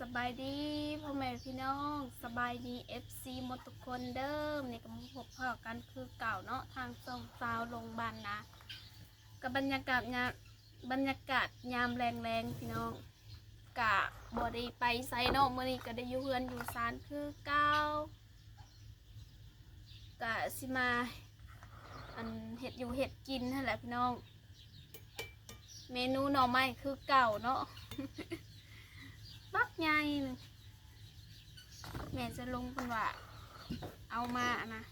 สบายดีพ่อแม่พี่น้องสบายดี FC หมดทุกคนเดิมนี่ก็มาพบพ่อกันคือเก่าเนาะทางส่งสาวลงบานนะ กับบรรยากาศยามบรรยากาศยามแรงๆพี่น้องกะบ่ได้ไปไซเนาะมื้อนี้ก็ได้อยู่เฮือนอยู่ศาลคือเก่ากะสิมาอันเห็ดอยู่เห็ดกินนั่นแหละพี่น้อง เมนูหน่อไม้คือเก่าเนาะ บักใหญ่หนึ่งแม่จะลงเป็นว่า เอามาอะนะ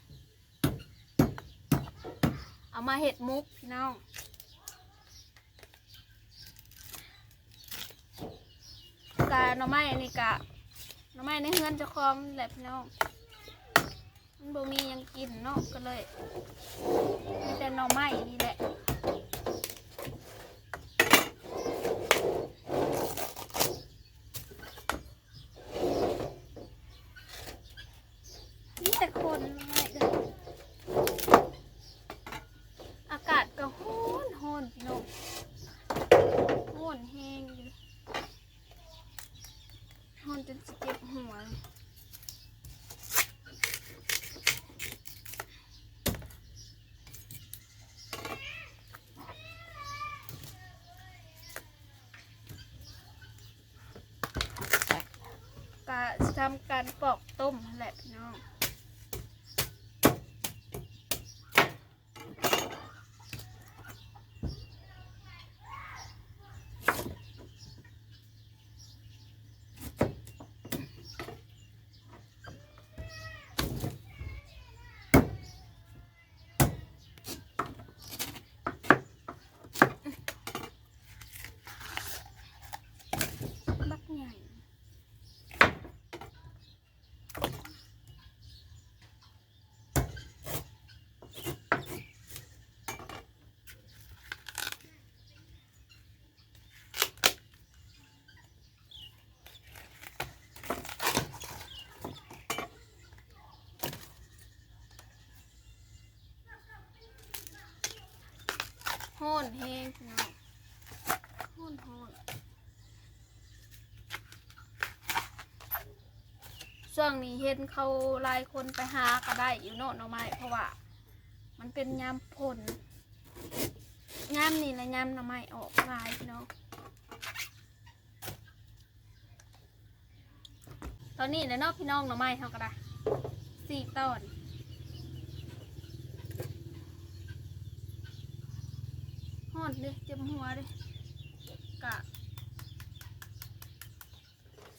เอามาเห็ดมุกพี่น้องกะหน่อไม้อันนี้กะหน่อไม้ในเฮือนเจะคลองแหละพี่น้องมันบ่มียังกินเนาะก็เลยมีแต่หน่อไม้นี่แหละ นี่แต่คนไม่เด้ออากาศก็โหนโหนพี่น้องโหนแห้งอยู่โหนจนสิเจ็บหัวเลยกะสิทำ การปอกต้ม โหนแห้งพี่น้องโหนโหนช่วงนี้เห็นเขาหลายคนไปหาก็ได้อยู่โน่นหน่อไม้เพราะว่า มันเป็นยามผลยามนี่แหละยามหน่อไม้ออกลายพี่น้องตอนนี้แหละเนาะพี่น้องหน่อไม้เขาก็ได้สี่ต้น อนเลยเจ็บหัวเลยกะ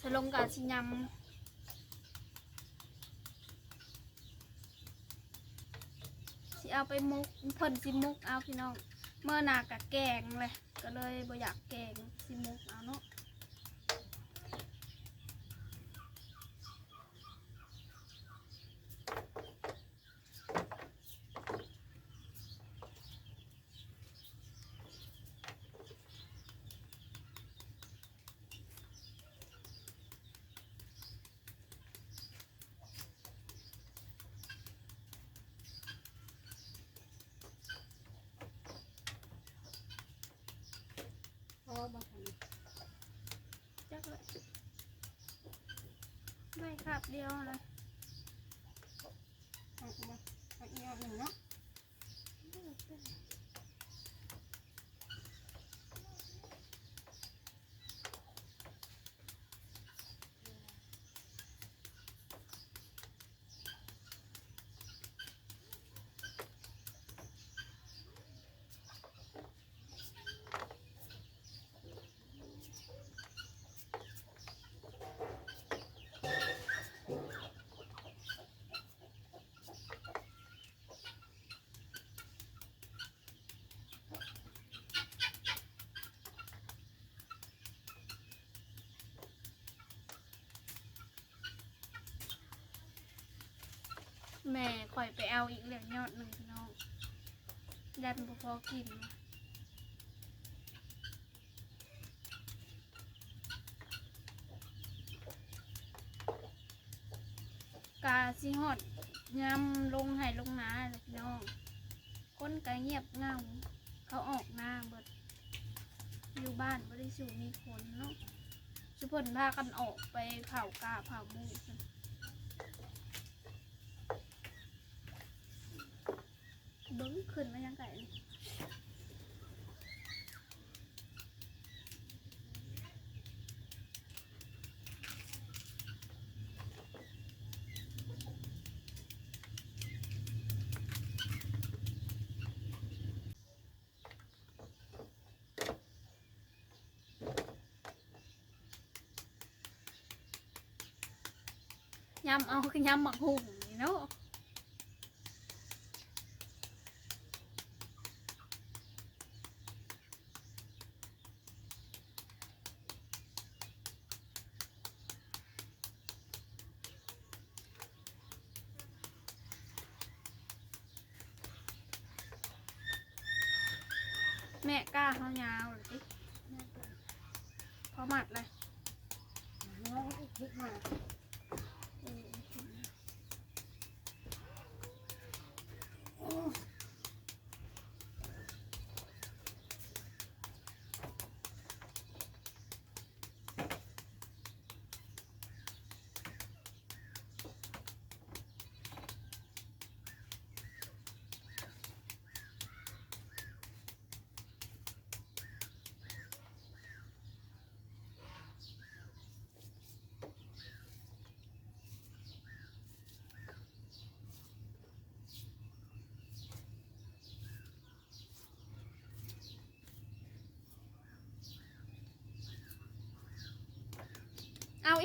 สลงกะสิยำสิเอาไปมุกเพิ่นสิมุกเอาพี่น้องเมื่อหนากะแกงเลย ก็เลยบ่อยากแกงสิมุกเอาเนาะ บ่ทันจักเลยไม่ครับเดียวเลย แม่ข่อยไปเอาอีกเหลือยอดหนึ่งพี่น้องยันบ่พอกินกาสิฮอดยำลงให้ลงนาเลยพี่น้องคนก็เงียบเงาเขาออกหน้าเบิดอยู่บ้านบ่ได้สู่มีคนเนาะชุพนพากันออกไปเผากาเผาหมูกันเบิ้งขึ้นมายังไงยำเอาคือยำหมักหุ่งนี่เนาะ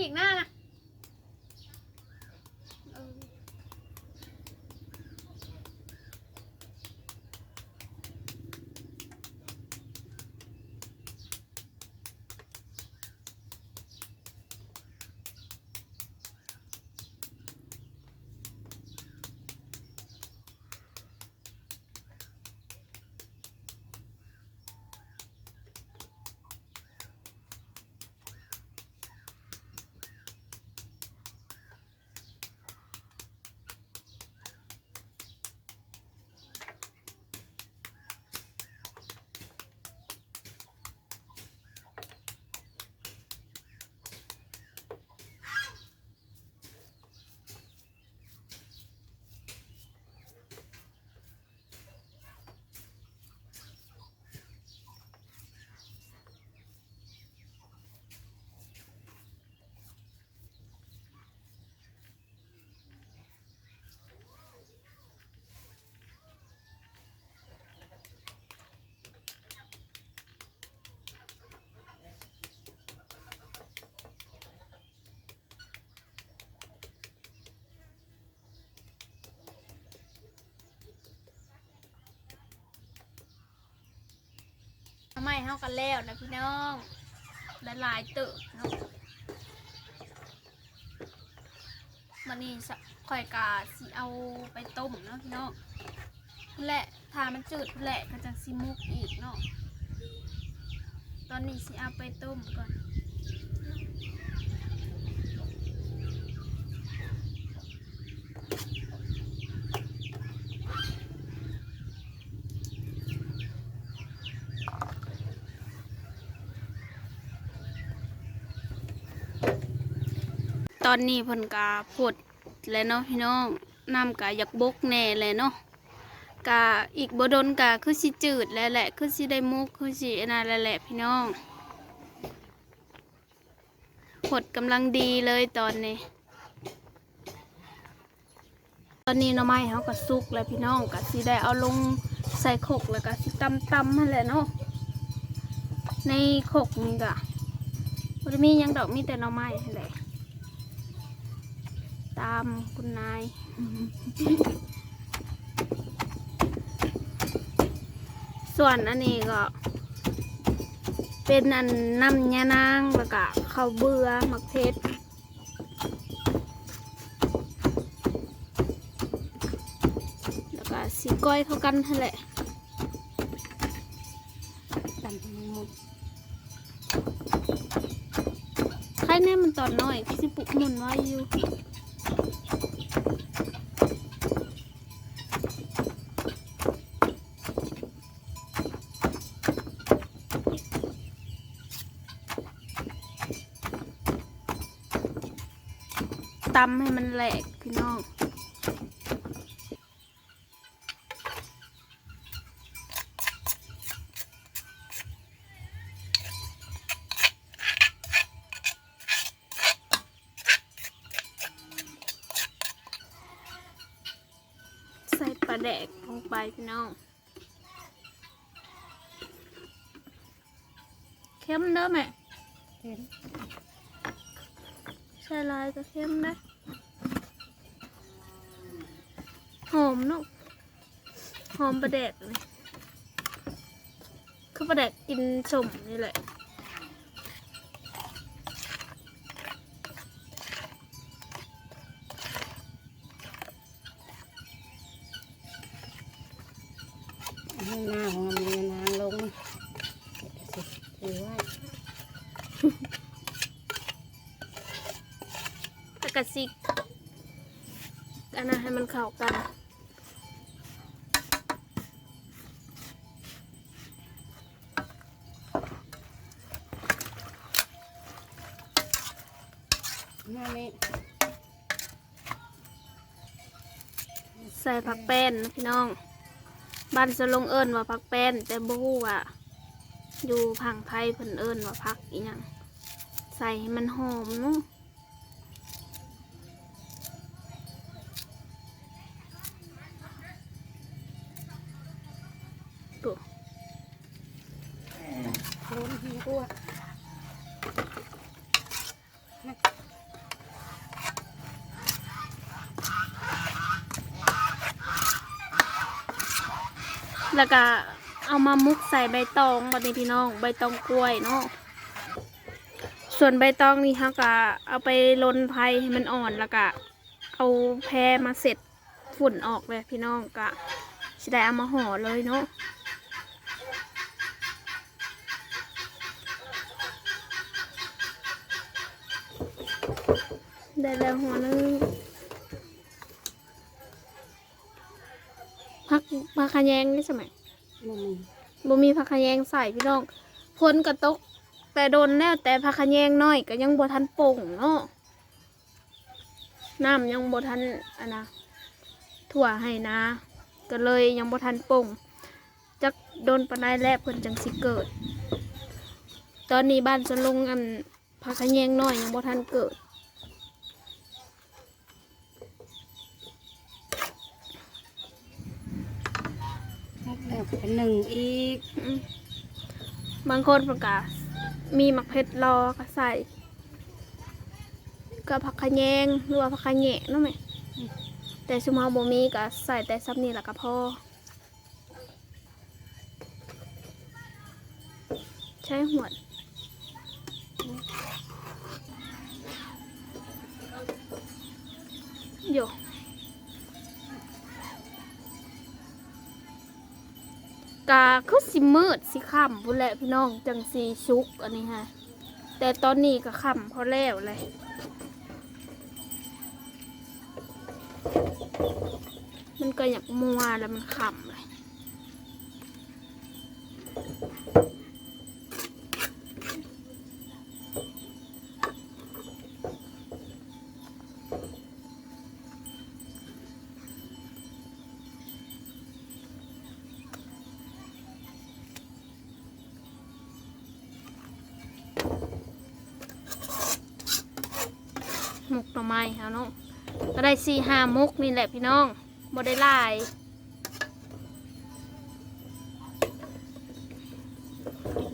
อีกหน้านะ ไมเฮากันแล้วนะพี่น้องละลายเติบเนาะมันนี่ข่อยกาสิเอาไปต้มเนาะพี่น้องและทามันจืดแหละก็จะซิมุกอีกเนาะตอนนี้สิเอาไปต้มก่อน อนนี้เพิ่นกาพดแล้วเนาะพี่น้องน้ำกาอยากบกแน่เลยเนาะกาอีกบดนกาคือสิจืดแล้วแหละคือสิได้มุกคือสิอันนั้นแล้วแหละพี่น้องพดกำลังดีเลยตอนนี้ ตอนนี้น่อไม้เขาก็สุกแล้วพี่น้องก็สิได้เอาลงใส่ขกแล้วก็สิตำตำนั่นแหละเนาะในขกนี่ก็บ่ได้มียังดอกมีแต่น่อไม้แหละ ตามคุณนาย ส่วนอันนี้ก็ เป็นอันน้ำยานางแล้วก็ข้าวเบื่อมักเพชรแล้วก็สีก้อยเข้ากันนั่นแหละตันทีมุดใครแน่มันตอนน้อยสิปุกหมุนไว้อยู่ ตำให้มันแหลกพี่น้องใส่ปลาแดกลงไปพี่น้องเข้มเด้อแม่ เห็น ใส่ลายก็เข้มนะหอมเนาะหอมประแดกเลยคือประแดกกินสมนี่แหละ อันนั้นให้มันเข้ากันหน้าเม็ดใส่ผักแป้นนะพี่น้องบ้านสลงเอิญว่าผักแป้น แต่บฮูว่าอยู่ผังไทยเพิ่นเอิญว่าผักอีหยังใส่ให้มันหอมเนาะ ตัวล้มหิ้งกแล้วก็เอามามุกใส่ใบตองบัดนี้พี่น้องใบตองกล้วยเนาะส่วนใบตองนี่เขาก็เอาไปลนไฟให้มันอ่อนแล้วก็เอาแพรมาเสร็จฝุ่นออกเลยพี่น้องก็สิได้เอามาห่อเลยเนาะ ได้แล้วหัวนึงพักพักขะแยงนี่ใช่ไหมมันมีบ่มีผักขะแยงใส่พี่น้องฝนกระตก แต่โดนแล้วแต่ผักขะแยงน้อยก็ยังบ่ทันป่งเนาะน้ำยังบ่ทันอันนะถั่วให้นะ ก็เลยยังบ่ทันป่งจักโดนปานใดแล้วเพิ่นจังสิเกิด ตอนนี้บ้านสวนลงอันผักขะแยงน้อยยังบ่ทันเกิด แล้ว เป็นหนึ่งอีกอืมบางคนประกาศมีหมักเพชรรอก็ใส่กับผักขะแยงหรือว่าผักขะแหนะเนาะไหมแต่ชุมเฮาบ่มีก็ใส่แต่ซับนี่แหละก็พอใช้หัวดโย กาคือสิมืดสิค่ำพุ่นแหละพี่น้องจังสีชุกอันนี้ฮะแต่ตอนนี้ก็ค่ำพอแล้วเลยมันก็อยากมัวแล้วมันขำ เลยหมกหน่อไม้ค่ะน้องก็ได้สี่ห้ามุกนี่แหละพี่น้องบ่ได้หลาย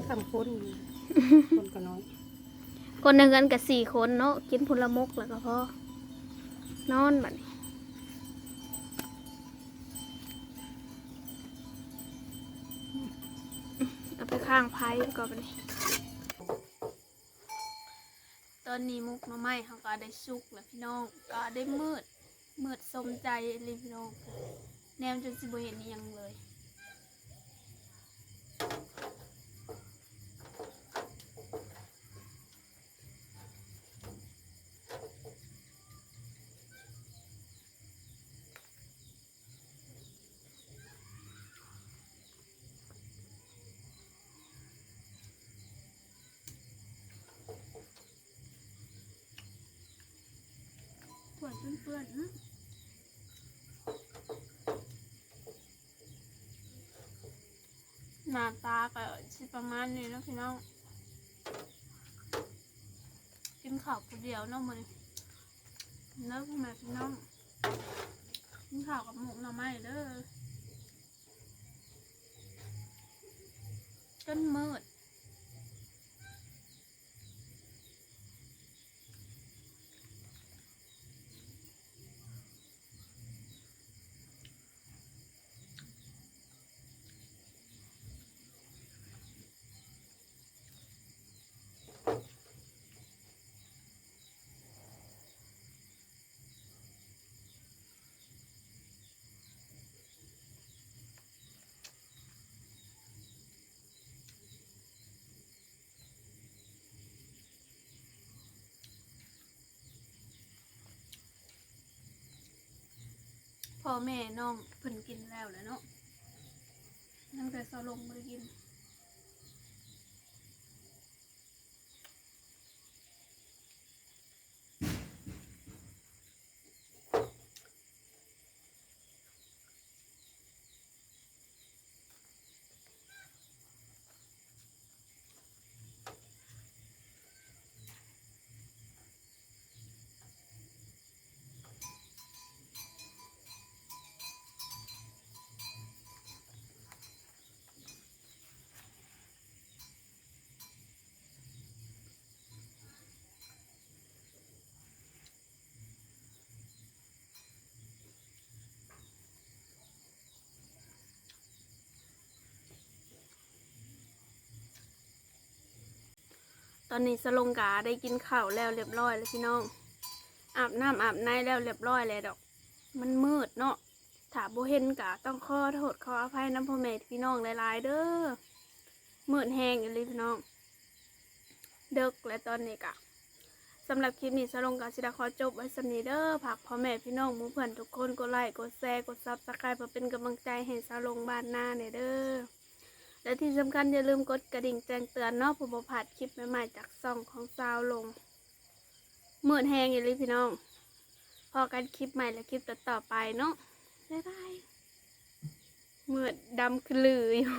คำพ้นคนก็น้อยคนในเงินกับสี่คนเนาะกินผลมกแล้วก็พอนอนบัดนี้เอาไปข้างไพ่ก่อนบัดนี้ อนนี้มุกหน้ำไม้เขาก็ได้สุกแล้วพี่น้อง ก็ได้มืดมืดสมใจเลยพี่น้อง แนมจนสิบเห็นนี้ยังเลย เปื้อนๆนะหน้าตาก็สิประมาณนี้เนาะพี่น้อง กินข้าวผู้เดียวเนาะมื้อนี้เลิกแม่พี่น้อง กินข้าวกับหมูหน่อไม้เด้อจนมืด พ่อแม่น้องเพิ่นกินแล้วแหล้วเนาะนั่งแต่สลงมากิน ตอนนี้สลงกาได้กินข้าวแล้วเรียบร้อยแล้วพี่น้อง อาบน้ำอาบในแล้วเรียบร้อยแล้วดอก มันมืดเนาะถ้าโบเห็นกะต้องขอโทษขออภัยน้ำพ่อแม่พี่น้องหลายๆเด้อมืดแห้งอยู่เลยพี่น้อง เดึกและตอนนี้กะสำหรับคลิปนี้สลงกาสิดาขอจบไว้สำนีเด้อฝากพ่อแม่พี่น้องมู่เพื่อนทุกคนกดไลค์กดแชร์กดซับสไครป์เพื่อเป็นกำลังใจให้สลงบ้านหน้าเนี่ยเด้อ และที่สำคัญอย่าลืมกดกระดิ่งแจ้งเตือนเนาะผมผ่าดคลิปใหม่ๆจากซ่องของซาวลงเมื่นแหงอย่าลืมพี่น้อง พอกันคลิปใหม่และคลิปต่อๆไปเนาะบ๊ายบายเมื่อดำคือลืออยู่